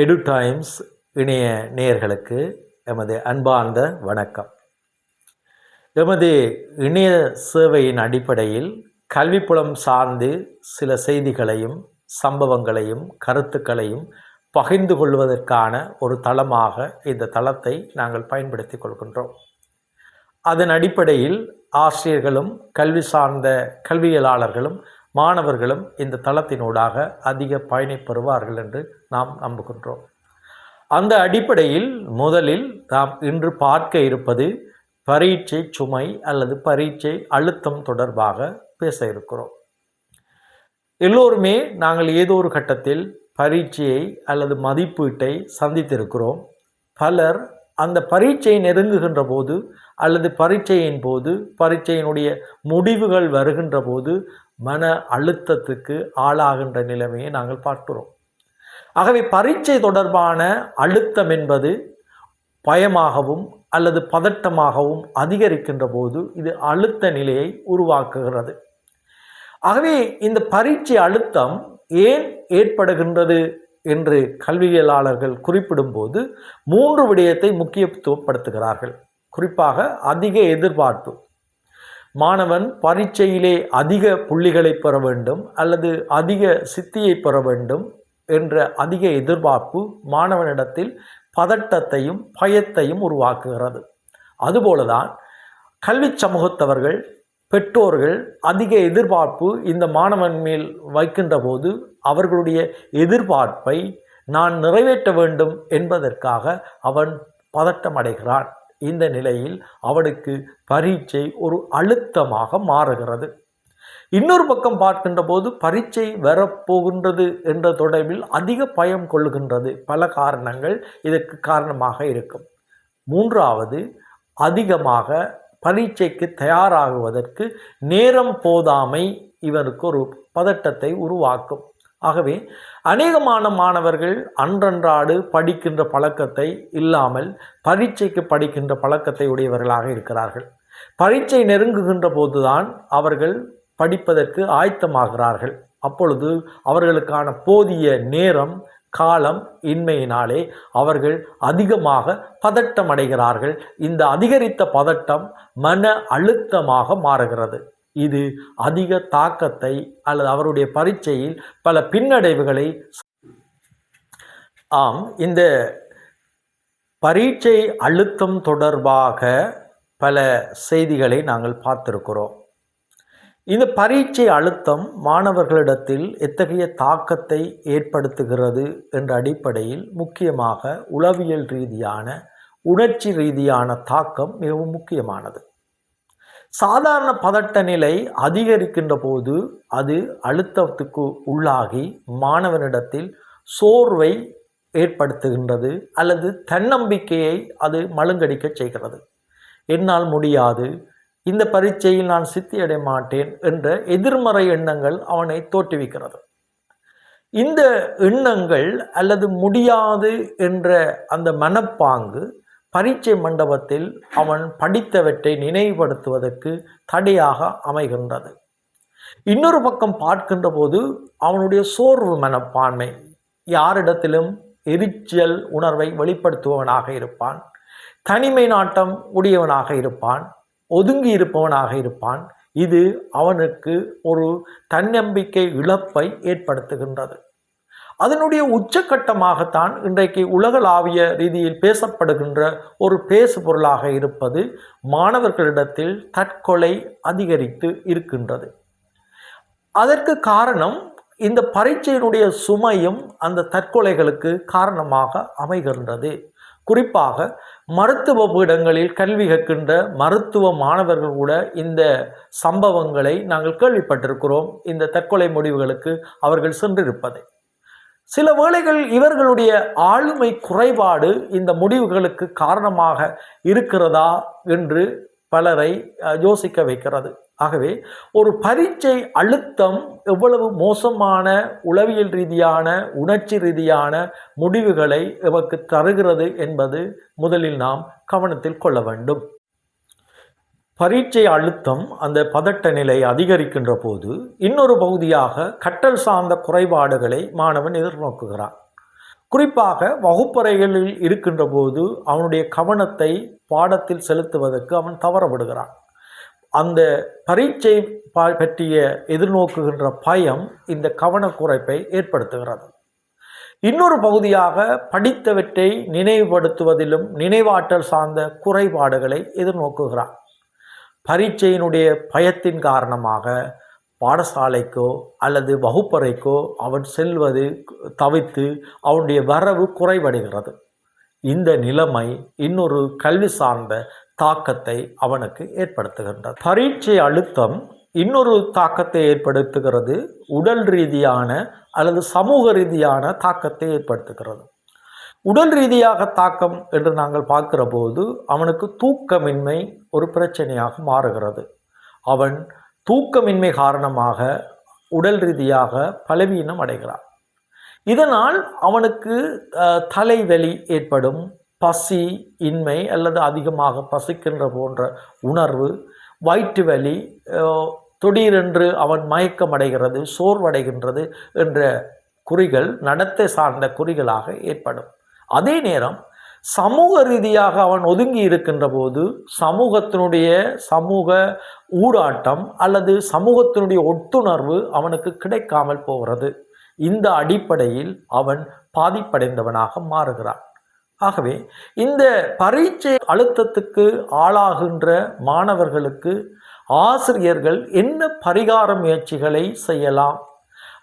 எடு டைம்ஸ் இணைய நேயர்களுக்கு எமது அன்பார்ந்த வணக்கம். எமது இணைய சேவையின் அடிப்படையில் கல்விப்புலம் சார்ந்து சில செய்திகளையும் சம்பவங்களையும் கருத்துக்களையும் பகிர்ந்து கொள்வதற்கான ஒரு தளமாக இந்த தளத்தை நாங்கள் பயன்படுத்தி கொள்கின்றோம். அதன் அடிப்படையில் ஆசிரியர்களும் கல்வி சார்ந்த கல்வியலாளர்களும் மாணவர்களும் இந்த தளத்தினூடாக அதிக பயனை பெறுவார்கள் என்று நாம் நம்புகின்றோம். அந்த அடிப்படையில் முதலில் நாம் இன்று பார்க்க இருப்பது பரீட்சை சுமை அல்லது பரீட்சை அழுத்தம் தொடர்பாக பேச இருக்கிறோம். எல்லோருமே நாங்கள் ஏதோ ஒரு கட்டத்தில் பரீட்சையை அல்லது மதிப்பீட்டை சந்தித்திருக்கிறோம். பலர் அந்த பரீட்சை நெருங்குகின்ற போது அல்லது பரீட்சையின் போது பரீட்சையினுடைய முடிவுகள் வருகின்ற போது மன அழுத்தத்துக்கு ஆளாகின்ற நிலைமையை நாங்கள் பார்க்கிறோம். ஆகவே பரீட்சை தொடர்பான அழுத்தம் என்பது பயமாகவும் அல்லது பதட்டமாகவும் அதிகரிக்கின்ற போது இது அழுத்த நிலையை உருவாக்குகிறது. ஆகவே இந்த பரீட்சை அழுத்தம் ஏன் ஏற்படுகின்றது என்று கல்வியலாளர்கள் குறிப்பிடும்போது மூன்று விடயத்தை முக்கியத்துவப்படுத்துகிறார்கள். குறிப்பாக அதிக எதிர்பார்ப்பு. மாணவன் பரீட்சையிலே அதிக புள்ளிகளை பெற வேண்டும் அல்லது அதிக சித்தியை பெற வேண்டும் என்ற அதிக எதிர்பார்ப்பு மாணவனிடத்தில் பதட்டத்தையும் பயத்தையும் உருவாக்குகிறது. அதுபோலதான் கல்வி சமூகத்தவர்கள் பெற்றோர்கள் அதிக எதிர்பார்ப்பு இந்த மாணவன் மேல் வைக்கின்ற போது அவர்களுடைய எதிர்பார்ப்பை நான் நிறைவேற்ற வேண்டும் என்பதற்காக அவன் பதட்டம் அடைகிறான் இந்த நிலையில் அவனுக்கு பரீட்சை ஒரு அழுத்தமாக மாறுகிறது. இன்னொரு பக்கம் பார்க்கின்ற போது பரீட்சை வரப்போகின்றது என்ற தொடர்பில் அதிக பயம் கொள்கின்றது. பல காரணங்கள் இதற்கு காரணமாக இருக்கும். மூன்றாவது அதிகமாக பரீட்சைக்கு தயாராகுவதற்கு நேரம் போதாமை இவருக்கு ஒரு பதட்டத்தை உருவாக்கும். ஆகவே அநேகமான மாணவர்கள் அன்றன்றாடு படிக்கின்ற பழக்கத்தை இல்லாமல் பரீட்சைக்கு படிக்கின்ற பழக்கத்தை உடையவர்களாக இருக்கிறார்கள். பரீட்சை நெருங்குகின்ற போதுதான் அவர்கள் படிப்பதற்கு ஆயத்தமாகிறார்கள். அப்பொழுது அவர்களுக்கான போதிய நேரம் காலம் இன்மையினாலே அவர்கள் அதிகமாக பதட்டம் அடைகிறார்கள் இந்த அதிகரித்த பதட்டம் மன அழுத்தமாக மாறுகிறது. இது அதிக தாக்கத்தை அல்லது அவருடைய பரீட்சையில் பல பின்னடைவுகளை ஆம் இந்த பரீட்சை அழுத்தம் தொடர்பாக பல செய்திகளை நாங்கள் பார்த்திருக்கிறோம். இந்த பரீட்சை அழுத்தம் மாணவர்களிடத்தில் எத்தகைய தாக்கத்தை ஏற்படுத்துகிறது என்ற அடிப்படையில் முக்கியமாக உளவியல் ரீதியான உணர்ச்சி ரீதியான தாக்கம் மிகவும் முக்கியமானது. சாதாரண பதட்ட நிலை அதிகரிக்கின்ற போது அது அழுத்தத்துக்கு உள்ளாகி மாணவனிடத்தில் சோர்வை ஏற்படுத்துகின்றது அல்லது தன்னம்பிக்கையை அது மழுங்கடிக்க செய்கிறது. என்னால் முடியாது. இந்த பரீட்சையில் நான் சித்தி அடைய மாட்டேன் என்ற எதிர்மறை எண்ணங்கள் அவனை தோற்றுவிக்கிறது. இந்த எண்ணங்கள் அல்லது முடியாது என்ற அந்த மனப்பாங்கு பரீட்சை மண்டபத்தில் அவன் படித்தவற்றை நினைவுபடுத்துவதற்கு தடையாக அமைகின்றது. இன்னொரு பக்கம் பார்க்கின்ற போது அவனுடைய சோர்வு மனப்பான்மை. யாரிடத்திலும் எரிச்சல் உணர்வை வெளிப்படுத்துபவனாக இருப்பான். தனிமை நாட்டம் உடையவனாக இருப்பான். ஒதுங்கி இருப்பவனாக இருப்பான். இது அவனுக்கு ஒரு தன்னம்பிக்கை இழப்பை ஏற்படுத்துகின்றது. அதனுடைய உச்சக்கட்டமாகத்தான் இன்றைக்கு உலகளாவிய ரீதியில் பேசப்படுகின்ற ஒரு பேசு பொருளாக இருப்பது மாணவர்களிடத்தில் தற்கொலை அதிகரித்து இருக்கின்றது. அதற்கு காரணம் இந்த பரீட்சையினுடைய சுமையும் அந்த தற்கொலைகளுக்கு காரணமாக அமைகின்றது. குறிப்பாக மருத்துவ பீடங்களில் கல்வி கற்கின்ற மருத்துவ மாணவர்கள் கூட இந்த சம்பவங்களை நாங்கள் கேள்விப்பட்டிருக்கிறோம். இந்த தற்கொலை முடிவுகளுக்கு அவர்கள் சென்றிருப்பதை. சில வேளைகள் இவர்களுடைய ஆளுமை குறைபாடு இந்த முடிவுகளுக்கு காரணமாக இருக்கிறதா என்று பலரை யோசிக்க வைக்கிறது. ஆகவே ஒரு பரீட்சை அழுத்தம் எவ்வளவு மோசமான உளவியல் ரீதியான உணர்ச்சி ரீதியான முடிவுகளை எமக்கு தருகிறது என்பது முதலில் நாம் கவனத்தில் கொள்ள வேண்டும். பரீட்சை அழுத்தம் அந்த பதட்ட நிலை அதிகரிக்கின்ற போது இன்னொரு பகுதியாக கற்றல் சார்ந்த குறைபாடுகளை மாணவன் எதிர்நோக்குகிறான். குறிப்பாக வகுப்பறைகளில் இருக்கின்ற போது அவனுடைய கவனத்தை பாடத்தில் செலுத்துவதற்கு அவன் தவறப்படுகிறான் அந்த பரீட்சை ப- பற்றிய எதிர்நோக்குகின்ற பயம் இந்த கவனக்குறைப்பை ஏற்படுத்துகிறது. இன்னொரு பகுதியாக படித்தவற்றை நினைவுபடுத்துவதிலும் நினைவாற்றல் சார்ந்த குறைபாடுகளை எதிர்நோக்குகிறான். பரீட்சையினுடைய பயத்தின் காரணமாக பாடசாலைக்கோ அல்லது வகுப்பறைக்கோ அவன் செல்வது தவித்து அவனுடைய வரவு குறைவடைகிறது. இந்த நிலைமை இன்னொரு கல்வி சார்ந்த தாக்கத்தை அவனுக்கு ஏற்படுத்துகின்றது. பரீட்சை அழுத்தம் இன்னொரு தாக்கத்தை ஏற்படுத்துகிறது. உடல் ரீதியான அல்லது சமூக ரீதியான தாக்கத்தை ஏற்படுத்துகிறது. உடல் ரீதியாக தாக்கம் என்று நாங்கள் பார்க்கிற போது அவனுக்கு தூக்கமின்மை ஒரு பிரச்சனையாக மாறுகிறது. அவன் தூக்கமின்மை காரணமாக உடல் ரீதியாக பலவீனம் அடைகிறான். இதனால் அவனுக்கு தலைவலி ஏற்படும் பசி இன்மை அல்லது அதிகமாக பசிக்கின்ற போன்ற உணர்வு வயிற்று வலி திடீரென்று அவன் மயக்கம் அடைகிறது சோர்வடைகின்றது என்ற குறிகள் நடத்தை சார்ந்த குறிகளாக ஏற்படும். அதே நேரம் சமூக ரீதியாக அவன் ஒதுங்கி இருக்கின்ற போது சமூகத்தினுடைய சமூக ஊடாட்டம் அல்லது சமூகத்தினுடைய ஒட்டுணர்வு அவனுக்கு கிடைக்காமல் போகிறது. இந்த அடிப்படையில் அவன் பாதிப்படைந்தவனாக மாறுகிறான். ஆகவே இந்த பரீட்சை அழுத்தத்துக்கு ஆளாகின்ற மாணவர்களுக்கு ஆசிரியர்கள் என்ன பரிகார முயற்சிகளை செய்யலாம்?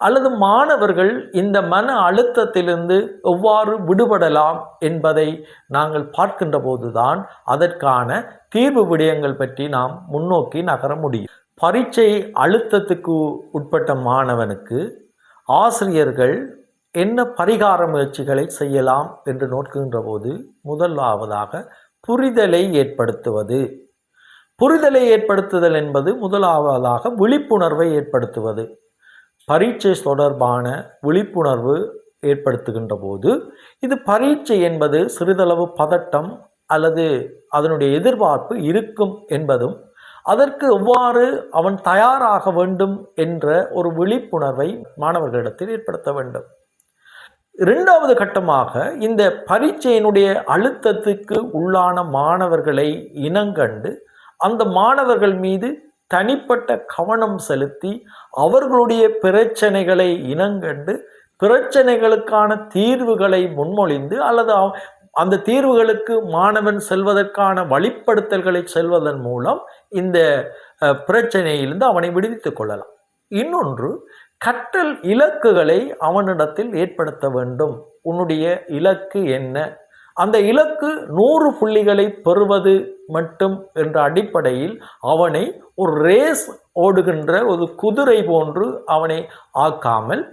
அல்லது மாணவர்கள் இந்த மன அழுத்தத்திலிருந்து எவ்வாறு விடுபடலாம் என்பதை நாங்கள் பார்க்கின்ற போதுதான் அதற்கான தீர்வு விடயங்கள் பற்றி நாம் முன்னோக்கி நகர முடியும். பரீட்சை அழுத்தத்துக்கு உட்பட்ட மாணவனுக்கு ஆசிரியர்கள் என்ன பரிகார முயற்சிகளை செய்யலாம் என்று நோக்குகின்ற போது முதலாவதாக புரிதலை ஏற்படுத்துவது. புரிதலை ஏற்படுத்துதல் என்பது முதலாவதாக விழிப்புணர்வை ஏற்படுத்துவது. பரீட்சை தொடர்பான விழிப்புணர்வு ஏற்படுத்துகின்ற போது இது பரீட்சை என்பது சிறிதளவு பதட்டம் அல்லது அதனுடைய எதிர்பார்ப்பு இருக்கும் என்பதும் அதற்கு எவ்வாறு அவன் தயாராக வேண்டும் என்ற ஒரு விழிப்புணர்வை மாணவர்களிடத்தில் ஏற்படுத்த வேண்டும். இரண்டாவது கட்டமாக இந்த பரீட்சையினுடைய அழுத்தத்துக்கு உள்ளான மாணவர்களை இனங்கண்டு அந்த மாணவர்கள் மீது தனிப்பட்ட கவனம் செலுத்தி அவர்களுடைய பிரச்சனைகளை இனங்கண்டு பிரச்சனைகளுக்கான தீர்வுகளை முன்மொழிந்து அல்லது அவ- அந்த தீர்வுகளுக்கு மாணவன் செல்வதற்கான வழிப்படுத்தல்களை செல்வதன் மூலம் இந்த பிரச்சனையிலிருந்து அவனை விடுவித்துக் கொள்ளலாம். இன்னொன்று கற்றல் இலக்குகளை அவனிடத்தில் ஏற்படுத்த வேண்டும். உன்னுடைய இலக்கு என்ன? அந்த இலக்கு நூறு புள்ளிகளை பெறுவது மட்டும் என்ற அடிப்படையில் அவனை ஒரு ரேஸ் ஓடுகின்ற ஒரு குதிரை போன்று அவனை ஆக்காமல்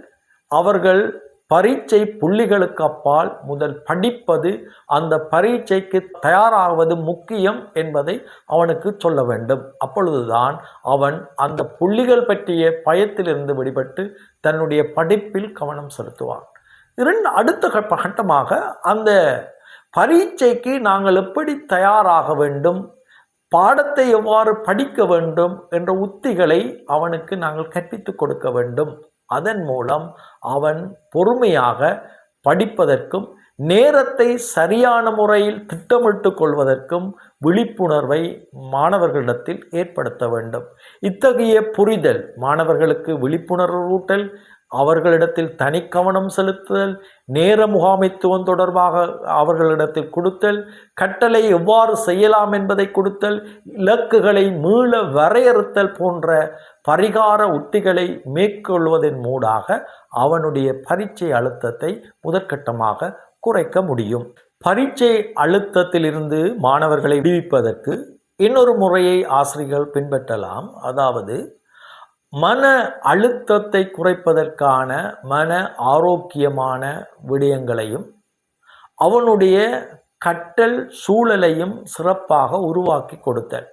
அவர்கள் பரீட்சை புள்ளிகளுக்கு அப்பால் முதல் படிப்பது அந்த பரீட்சைக்கு தயாராவது முக்கியம் என்பதை அவனுக்கு சொல்ல வேண்டும். அப்பொழுதுதான் அவன் அந்த புள்ளிகள் பற்றிய பயத்திலிருந்து விடுபட்டு தன்னுடைய படிப்பில் கவனம் செலுத்துவான். இரண்டு அடுத்த கட்ட- கட்டமாக அந்த பரீட்சைக்கு நாங்கள் எப்படி தயாராக வேண்டும்? பாடத்தை எவ்வாறு படிக்க வேண்டும்? என்ற உத்திகளை அவனுக்கு நாங்கள் கற்பித்துக் கொடுக்க வேண்டும். அதன் மூலம் அவன் பொறுமையாக படிப்பதற்கும் நேரத்தை சரியான முறையில் திட்டமிட்டு கொள்வதற்கும் விழிப்புணர்வை மாணவர்களிடத்தில் ஏற்படுத்த வேண்டும். இத்தகைய புரிதல் மாணவர்களுக்கு விழிப்புணர்வு ஊட்டல் அவர்களிடத்தில் தனி கவனம் செலுத்துதல் நேர முகாமைத்துவம் தொடர்பாக அவர்களிடத்தில் கொடுத்தல் கட்டளை எவ்வாறு செய்யலாம் என்பதை கொடுத்தல் இலக்குகளை மீள வரையறுத்தல் போன்ற பரிகார உத்திகளை மேற்கொள்வதன் மூடாக அவனுடைய பரீட்சை அழுத்தத்தை முதற்கட்டமாக குறைக்க முடியும். பரீட்சை அழுத்தத்திலிருந்து மாணவர்களை விடுவிப்பதற்கு இன்னொரு முறையை ஆசிரியர்கள் பின்பற்றலாம். அதாவது மன அழுத்தத்தை குறைப்பதற்கான மன ஆரோக்கியமான விடயங்களையும் அவனுடைய கட்டல் சூழலையும் சிறப்பாக உருவாக்கி கொடுத்தல்.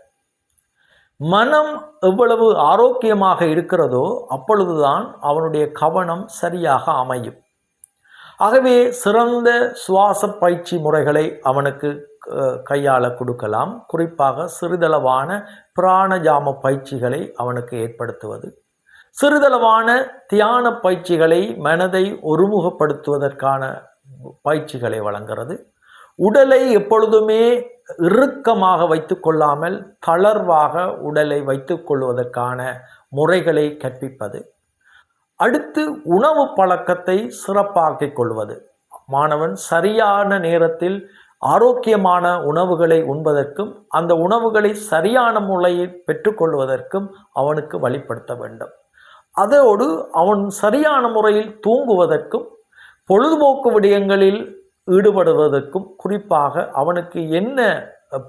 மனம் எவ்வளவு ஆரோக்கியமாக இருக்கிறதோ அப்பொழுதுதான் அவனுடைய கவனம் சரியாக அமையும். ஆகவே சிறந்த சுவாச பயிற்சி முறைகளை அவனுக்கு கையாள கொடுக்கலாம். குறிப்பாக சிறிதளவான பிராணஜாம பயிற்சிகளை அவனுக்கு ஏற்படுத்துவது. சிறிதளவான தியான பயிற்சிகளை மனதை ஒருமுகப்படுத்துவதற்கான பயிற்சிகளை வழங்குறது. உடலை எப்பொழுதுமே இறுக்கமாக வைத்துக்கொள்ளாமல் தளர்வாக உடலை வைத்துக்கொள்வதற்கான முறைகளை கற்பிப்பது. அடுத்து உணவு பழக்கத்தை சிறப்பாக்கிக் கொள்வது. மாணவன் சரியான நேரத்தில் ஆரோக்கியமான உணவுகளை உண்பதற்கும் அந்த உணவுகளை சரியான முறையில் பெற்றுக்கொள்வதற்கும் அவனுக்கு வழிப்படுத்த வேண்டும். அதோடு அவன் சரியான முறையில் தூங்குவதற்கும் பொழுதுபோக்கு விடயங்களில் ஈடுபடுவதற்கும் குறிப்பாக அவனுக்கு என்ன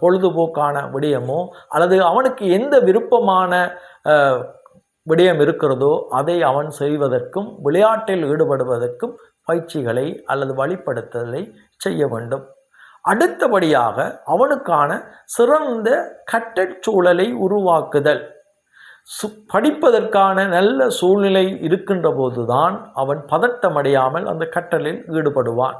பொழுதுபோக்கான விடயமோ அல்லது அவனுக்கு எந்த விருப்பமான விடயம் இருக்கிறதோ அதை அவன் செய்வதற்கும் விளையாட்டில் ஈடுபடுவதற்கும் பயிற்சிகளை அல்லது வழிப்படுத்துதலை செய்ய வேண்டும். அடுத்தபடியாக அவனுக்கான சிறந்த கட்டற் சூழலை உருவாக்குதல். சு படிப்பதற்கான நல்ல சூழ்நிலை இருக்கின்ற போதுதான் அவன் பதட்டமடையாமல் அந்த கற்றலில் ஈடுபடுவான்.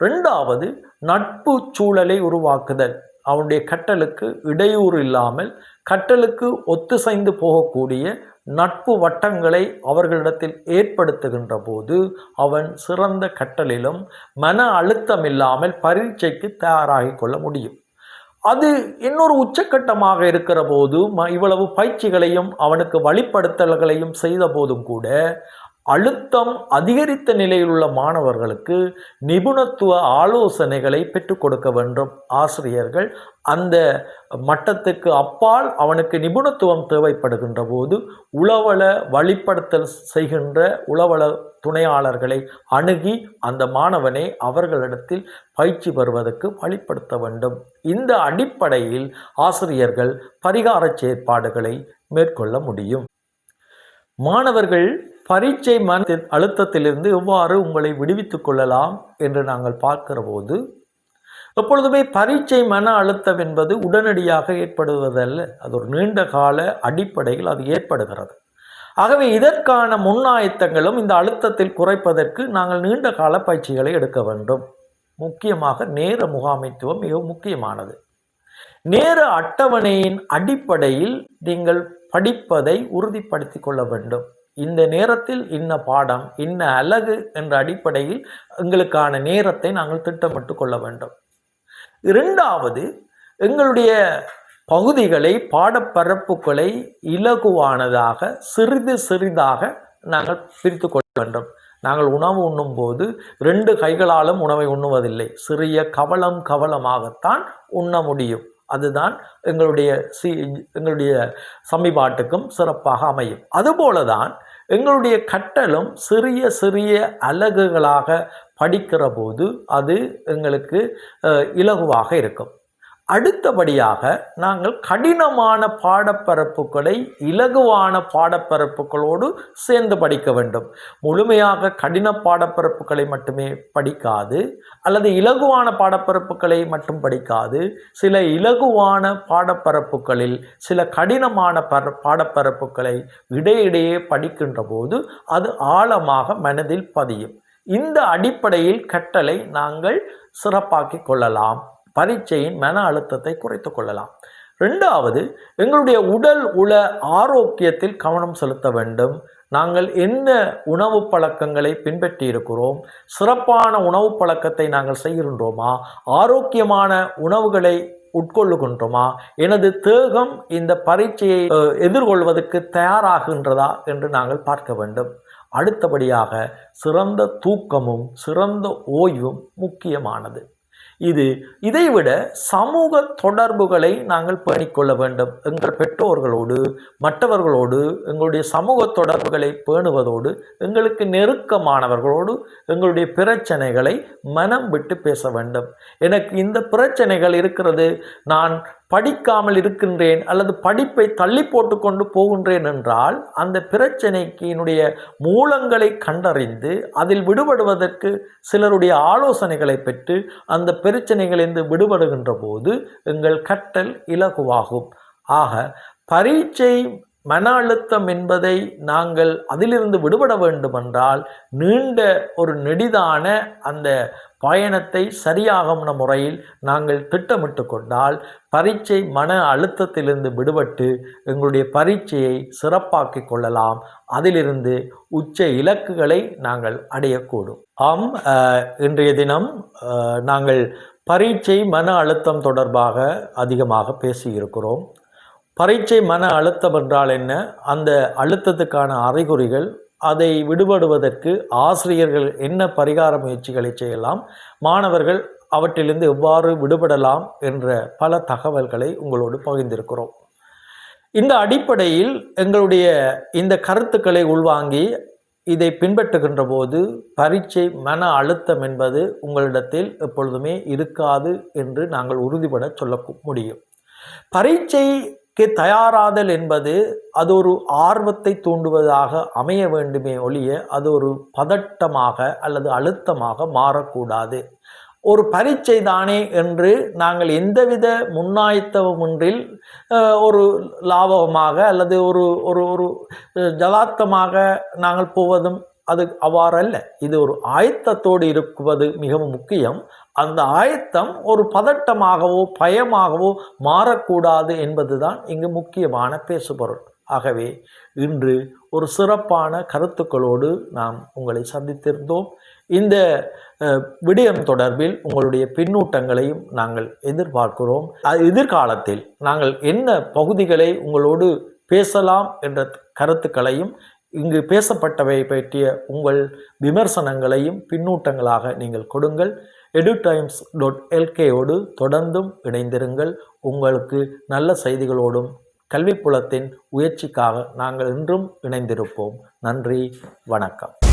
ரெண்டாவது நட்பு சூழலை உருவாக்குதல். அவனுடைய கற்றலுக்கு இடையூறு இல்லாமல் கற்றலுக்கு ஒத்துசைந்து போகக்கூடிய நட்பு வட்டங்களை அவர்களிடத்தில் ஏற்படுத்துகின்ற போது அவன் சிறந்த கட்டளிலும் மன அழுத்தம் இல்லாமல் பரீட்சைக்கு தயாராகி கொள்ள முடியும். அது இன்னொரு உச்சக்கட்டமாக இருக்கிற போது ம- இவ்வளவு பயிற்சிகளையும் அவனுக்கு வழிப்படுத்தல்களையும் செய்த போதும் கூட அழுத்தம் அதிகரித்த நிலையில் உள்ள மாணவர்களுக்கு நிபுணத்துவ ஆலோசனைகளை பெற்றுக் கொடுக்க வேண்டும். ஆசிரியர்கள் அந்த மட்டத்துக்கு அப்பால் அவனுக்கு நிபுணத்துவம் தேவைப்படுகின்ற போது உளவள வழிப்படுத்தல் செய்கின்ற உளவள துணையாளர்களை அணுகி அந்த மாணவனை அவர்களிடத்தில் பயிற்சி பெறுவதற்கு வழிப்படுத்த வேண்டும். இந்த அடிப்படையில் ஆசிரியர்கள் பரிகார செயற்பாடுகளை மேற்கொள்ள முடியும். மாணவர்கள் பரீட்சை மன அழுத்தத்திலிருந்து எவ்வாறு உங்களை விடுவித்துக் கொள்ளலாம் என்று நாங்கள் பார்க்கிற போது எப்பொழுதுமே பரீட்சை மன அழுத்தம் என்பது உடனடியாக ஏற்படுவதல்ல. அது ஒரு நீண்ட கால அடிப்படையில் அது ஏற்படுகிறது. ஆகவே இதற்கான முன்னாயத்தங்களும் இந்த அழுத்தத்தில் குறைப்பதற்கு நாங்கள் நீண்ட கால பயிற்சிகளை எடுக்க வேண்டும். முக்கியமாக நேர முகாமைத்துவம் மிகவும் முக்கியமானது. நேர அட்டவணையின் அடிப்படையில் நீங்கள் படிப்பதை உறுதிப்படுத்திக் கொள்ள வேண்டும். இந்த நேரத்தில் இன்ன பாடம் இன்ன அழகு என்ற அடிப்படையில் எங்களுக்கான நேரத்தை நாங்கள் திட்டமிட்டு கொள்ள வேண்டும். இரண்டாவது எங்களுடைய பகுதிகளை பாடப்பரப்புகளை இலகுவானதாக சிறிது சிறிதாக நாங்கள் பிரித்து கொள்ள வேண்டும். நாங்கள் உணவு உண்ணும்போது ரெண்டு கைகளாலும் உணவை உண்ணுவதில்லை. சிறிய கவலம் கவலமாகத்தான் உண்ண முடியும். அதுதான் எங்களுடைய சி எங்களுடைய சமிபாட்டுக்கும் சிறப்பாக அமையும். அதுபோல தான் எங்களுடைய கற்றலும் சிறிய சிறிய அலகுகளாக படிக்கிற போது அது எங்களுக்கு இலகுவாக இருக்கும். அடுத்தபடியாக நாங்கள் கடினமான பாடப்பரப்புகளை இலகுவான பாடப்பரப்புகளோடு சேர்ந்து படிக்க வேண்டும். முழுமையாக கடின பாடப்பரப்புகளை மட்டுமே படிக்காது அல்லது இலகுவான பாடப்பரப்புகளை மட்டும் படிக்காது. சில இலகுவான பாடப்பரப்புகளில் சில கடினமான பர பாடப்பரப்புகளை இடையிடையே படிக்கின்ற போது அது ஆழமாக மனதில் பதியும். இந்த அடிப்படையில் கற்றலை நாங்கள் சிறப்பாக்கிக் கொள்ளலாம். பரீட்சையின் மன அழுத்தத்தை குறைத்து கொள்ளலாம். ரெண்டாவது எங்களுடைய உடல் உள ஆரோக்கியத்தில் கவனம் செலுத்த வேண்டும். நாங்கள் என்ன உணவு பழக்கங்களை பின்பற்றி இருக்கிறோம் சிறப்பான உணவு பழக்கத்தை நாங்கள் செய்கின்றோமா? ஆரோக்கியமான உணவுகளை உட்கொள்ளுகின்றோமா? எனது தேகம் இந்த பரீட்சையை எதிர்கொள்வதற்கு தயாராகின்றதா என்று நாங்கள் பார்க்க வேண்டும். அடுத்தபடியாக சிறந்த தூக்கமும் சிறந்த ஓய்வும் முக்கியமானது. இது இதைவிட சமூக தொடர்புகளை நாங்கள் பேணிக்கொள்ள வேண்டும். எங்கள் பெற்றோர்களோடு மற்றவர்களோடு எங்களுடைய சமூக தொடர்புகளை பேணுவதோடு எங்களுக்கு நெருக்கமானவர்களோடு எங்களுடைய பிரச்சனைகளை மனம் விட்டு பேச வேண்டும். எனக்கு இந்த பிரச்சனைகள் இருக்கிறது. நான் படிக்காமல் இருக்கின்றேன் அல்லது படிப்பை தள்ளி போட்டு கொண்டு போகின்றேன் என்றால் அந்த பிரச்சனைக்கு என்னுடைய மூலங்களை கண்டறிந்து அதில் விடுபடுவதற்கு சிலருடைய ஆலோசனைகளை பெற்று அந்த பிரச்சனைகளிலிருந்து விடுபடுகின்ற போது எங்கள் கற்றல் இலகுவாகும். ஆக பரீட்சை மன அழுத்தம் என்பதை நாங்கள் அதிலிருந்து விடுபட வேண்டுமென்றால் நீண்ட ஒரு நெடிதான அந்த பயணத்தை சரியாகும்ன முறையில் நாங்கள் திட்டமிட்டு கொண்டால் பரீட்சை மன அழுத்தத்திலிருந்து விடுபட்டு எங்களுடைய பரீட்சையை சிறப்பாக்கி கொள்ளலாம். அதிலிருந்து உச்ச இலக்குகளை நாங்கள் அடையக்கூடும். ஆம் இன்றைய தினம் நாங்கள் பரீட்சை மன அழுத்தம் தொடர்பாக அதிகமாக பேசியிருக்கிறோம். பரீட்சை மன அழுத்தம் என்றால் என்ன? அந்த அழுத்தத்துக்கான அறிகுறிகள் அதை விடுபடுவதற்கு ஆசிரியர்கள் என்ன பரிகார முயற்சிகளை செய்யலாம்? மாணவர்கள் அவற்றிலிருந்து எவ்வாறு விடுபடலாம்? என்ற பல தகவல்களை உங்களோடு பகிர்ந்திருக்கிறோம். இந்த அடிப்படையில் எங்களுடைய இந்த கருத்துக்களை உள்வாங்கி இதை பின்பற்றுகின்ற போது பரீட்சை மன அழுத்தம் என்பது உங்களிடத்தில் எப்பொழுதுமே இருக்காது என்று நாங்கள் உறுதிபட சொல்ல முடியும். பரீட்சை தயாராதல் என்பது அது ஒரு ஆர்வத்தை தூண்டுவதாக அமைய வேண்டுமே ஒழிய அது ஒரு பதட்டமாக அல்லது அழுத்தமாக மாறக்கூடாது. ஒரு பரீட்சை தானே என்று நாங்கள் எந்தவித முன்னாயத்தவமின்றில் ஒரு லாபகமாக அல்லது ஒரு ஒரு ஒரு ஜலாத்தமாக ஜதார்த்தமாக நாங்கள் போவதும் அது அவ்வாறல்ல. இது ஒரு ஆயத்தத்தோடு இருக்குவது மிகவும் முக்கியம். அந்த ஆயத்தம் ஒரு பதட்டமாகவோ பயமாகவோ மாறக்கூடாது என்பதுதான் இங்கு முக்கியமான பேசுபொருள். ஆகவே இன்று ஒரு சிறப்பான கருத்துக்களோடு நாம் உங்களை சந்தித்திருந்தோம். இந்த விடயம் தொடர்பில் உங்களுடைய பின்னூட்டங்களையும் நாங்கள் எதிர்பார்க்கிறோம். அது எதிர்காலத்தில் நாங்கள் என்ன பகுதிகளை உங்களோடு பேசலாம் என்ற கருத்துக்களையும் இங்கு பேசப்பட்டவை பற்றிய உங்கள் விமர்சனங்களையும் பின்னூட்டங்களாக நீங்கள் கொடுங்கள். எடுடைம்ஸ் டாட் எல்கேயோடு தொடர்ந்தும் இணைந்திருங்கள். உங்களுக்கு நல்ல செய்திகளோடும் கல்விப்புலத்தின் உயர்ச்சிக்காக நாங்கள் இன்றும் இணைந்திருப்போம். நன்றி வணக்கம்.